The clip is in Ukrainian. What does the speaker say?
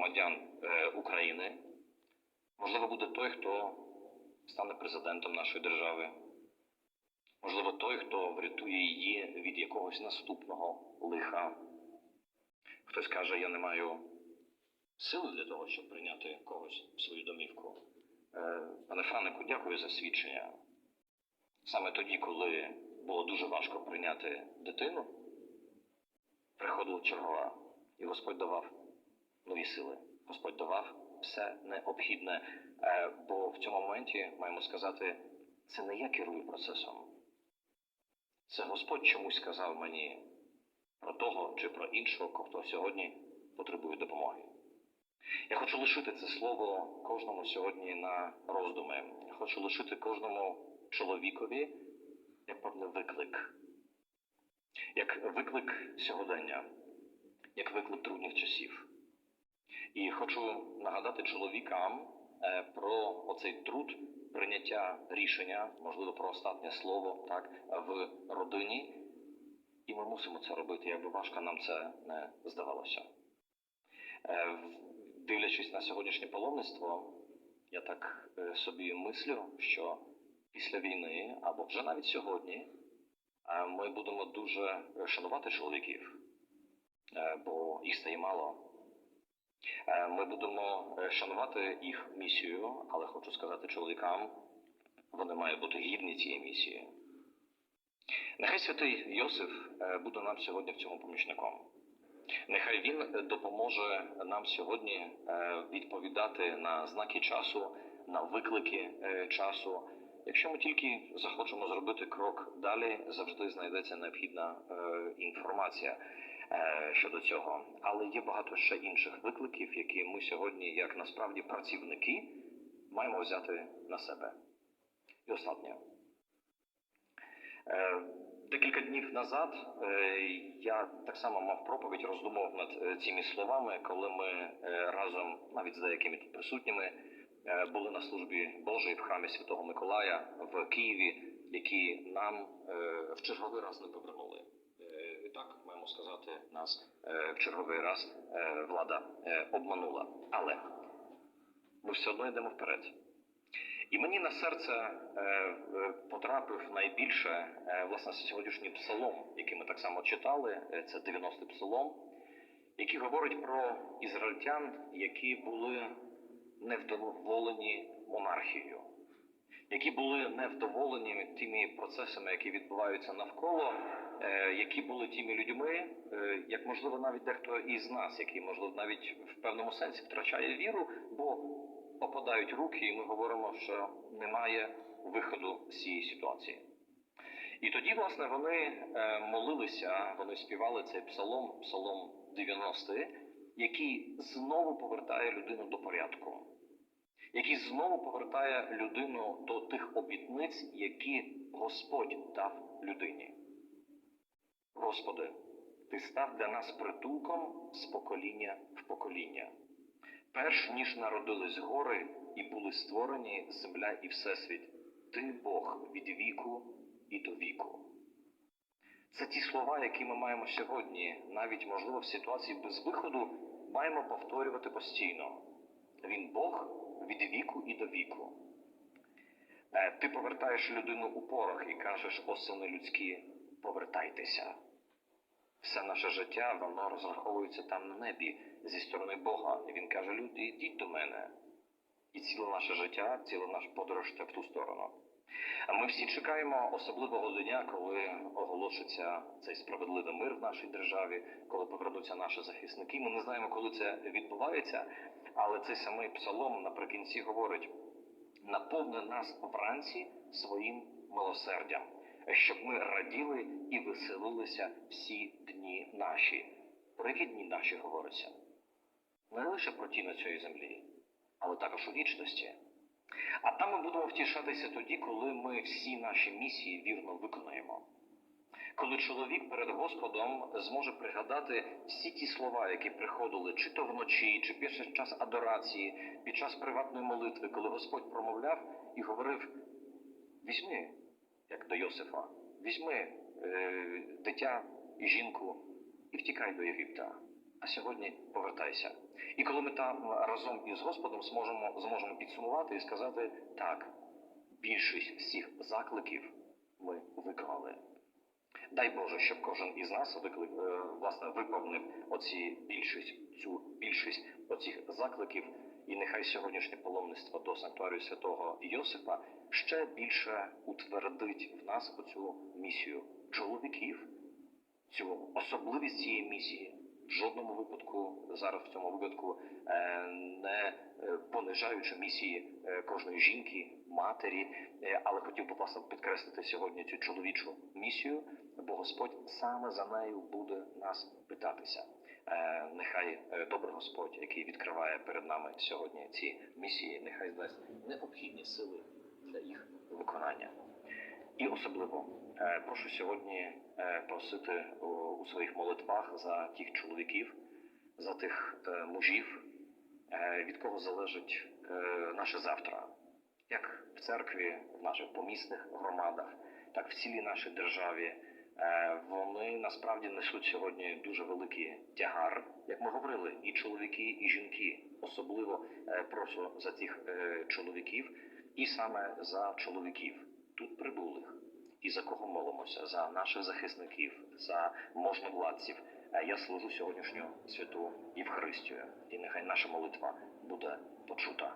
громадян е, України. Можливо, буде той, хто стане президентом нашої держави. Можливо, той, хто врятує її від якогось наступного лиха. Хтось каже, я не маю сили для того, щоб прийняти когось в свою домівку. Е, Пане Франику, дякую за свідчення. Саме тоді, коли було дуже важко прийняти дитину, приходила чергова, і Господь давав нові сили. Господь давав все необхідне. Е, Бо в цьому моменті маємо сказати, це не я керую процесом. Це Господь чомусь сказав мені про того чи про іншого, хто сьогодні потребує допомоги. Я хочу лишити це слово кожному сьогодні на роздуми. Я хочу лишити кожному чоловікові як певний виклик, як виклик сьогодення, як виклик трудних часів. І хочу нагадати чоловікам е, про оцей труд прийняття рішення, можливо, про останнє слово так, в родині. І ми мусимо це робити, як би важко нам це не здавалося. Е, Дивлячись на сьогоднішнє паломництво, я так е, собі мислю, що після війни, або вже навіть сьогодні, ми будемо дуже шанувати чоловіків, бо їх стає мало. Е, Ми будемо е, шанувати їх місію, але хочу сказати чоловікам, вони мають бути гідні цієї місії. Нехай святий Йосиф е, буде нам сьогодні в цьому помічником. Нехай він допоможе нам сьогодні відповідати на знаки часу, на виклики часу. Якщо ми тільки захочемо зробити крок далі, завжди знайдеться необхідна інформація щодо цього. Але є багато ще інших викликів, які ми сьогодні, як насправді працівники, маємо взяти на себе. І останнє. Е, Декілька днів назад е, я так само мав проповідь, роздумував над е, цими словами, коли ми е, разом, навіть з деякими тут присутніми, е, були на службі Божій в храмі Святого Миколая в Києві, які нам е, в черговий раз не повернули. Е, так маємо сказати, нас е, в черговий раз е, влада е, обманула. Але ми все одно йдемо вперед. І мені на серце потрапив найбільше власне сьогоднішній псалом, який ми так само читали. Це 90-й псалом, який говорить про ізраїльтян, які були невдоволені монархією, які були невдоволені тими процесами, які відбуваються навколо, е, які були тими людьми, е, як можливо навіть дехто із нас, який можливо навіть в певному сенсі втрачає віру, бо опадають руки, і ми говоримо, що немає виходу з цієї ситуації. І тоді, власне, вони е, молилися, вони співали цей псалом, псалом 90, який знову повертає людину до порядку, який знову повертає людину до тих обітниць, які Господь дав людині. Господи, ти став для нас притулком з покоління в покоління. Перш ніж народились гори і були створені земля і всесвіт, ти Бог від віку і до віку. Це ті слова, які ми маємо сьогодні, навіть можливо в ситуації без виходу, маємо повторювати постійно. Він Бог від віку і до віку. Е, Ти повертаєш людину у порох і кажеш, о сини людські, повертайтеся. Все наше життя, воно розраховується там на небі зі сторони Бога. І він каже: люди, йдіть до мене. І ціле наше життя, ціла наша подорож в ту сторону. Ми всі чекаємо особливого дня, коли оголошиться цей справедливий мир в нашій державі, коли повернуться наші захисники. Ми не знаємо, коли це відбувається, але цей самий псалом наприкінці говорить: наповни нас вранці своїм милосердям, щоб ми раділи і веселилися всі дні наші. Про які дні наші говориться? Не лише про ті на цій землі, але також у вічності. А там ми будемо втішатися тоді, коли ми всі наші місії вірно виконаємо. Коли чоловік перед Господом зможе пригадати всі ті слова, які приходили чи то вночі, чи під час адорації, під час приватної молитви, коли Господь промовляв і говорив: візьми, як до Йосифа, візьми е, дитя і жінку і втікай до Єгипта. А сьогодні повертайся. І коли ми там разом із Господом зможемо зможемо підсумувати і сказати так, більшість всіх закликів ми виконали. Дай Боже, щоб кожен із нас виклик, е, власне виповнив оці більшість, цю більшість оцих закликів, і нехай сьогоднішнє паломництво до санктуарію святого Йосипа ще більше утвердить в нас оцю місію чоловіків, цю особливість цієї місії. В жодному випадку зараз в цьому випадку е, не е, понижаючи місії е, кожної жінки, матері, але хотів би власне підкреслити сьогодні цю чоловічу місію, бо Господь саме за нею буде нас питатися. Нехай добрий Господь, який відкриває перед нами сьогодні ці місії, нехай дасть необхідні сили для їх виконання. І особливо е, прошу сьогодні е, просити у, у своїх молитвах за тих чоловіків, за тих е, мужів, е, від кого залежить е, наше завтра, як в церкві, в наших помісних громадах, так в цілій нашій державі. Е, Вони насправді несуть сьогодні дуже великий тягар, як ми говорили, і чоловіки, і жінки. Особливо е, прошу за тих е, чоловіків, і саме за чоловіків тут прибулих, і за кого молимося, за наших захисників, за можновладців. Е, Я служу сьогоднішню святу Євхаристію, і нехай наша молитва буде почута.